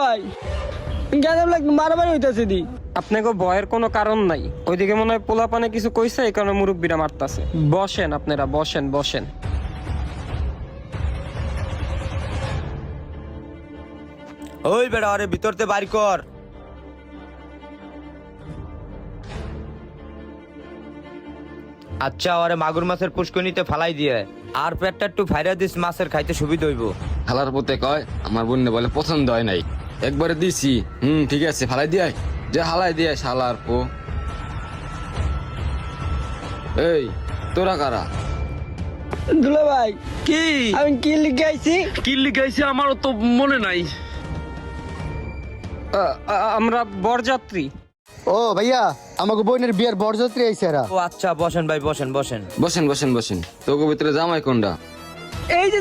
ভাই? গেলাম লাগ মারামারি হইতাছে দি আপনাকে ভয়ের কোনো কারণ নাই। ওইদিকে মনে হয় পোলা পানে কিছু কইছে এই কারণে মুরব্বীরা মারতাছে। বসেন আপনারা বসেন বসেন। ওই বেড়া আরে ভিতরতে বাড়ি কর। আচ্ছা আরে মাগুর মাছের পুষ্কনিতে ফালাই দিয়ে। আর পেটটা একটু ফাইরা দিস মাছের খাইতে সুবিধা হইব। খালার পথে কয় আমার বোন বলে পছন্দ হয় নাই। একবারে দিছি। হুম ঠিক আছে ফালাই দিয়ে যে হালাই দিয়ে শালার পো। এই তোরা কারা? দুলা ভাই কি? আমি কি লিখে আইছি। কি লিখাইছে আমারও তো মনে নাই। আমরা বরযাত্রী। ও ভাইয়া আমাকে বোনের বিয়ের বরযাত্রী আইছে এরা। ও আচ্ছা বসেন ভাই বসেন বসেন। বসেন বসেন বসেন। তোকে ভিতরে জামাই কোনটা এই যে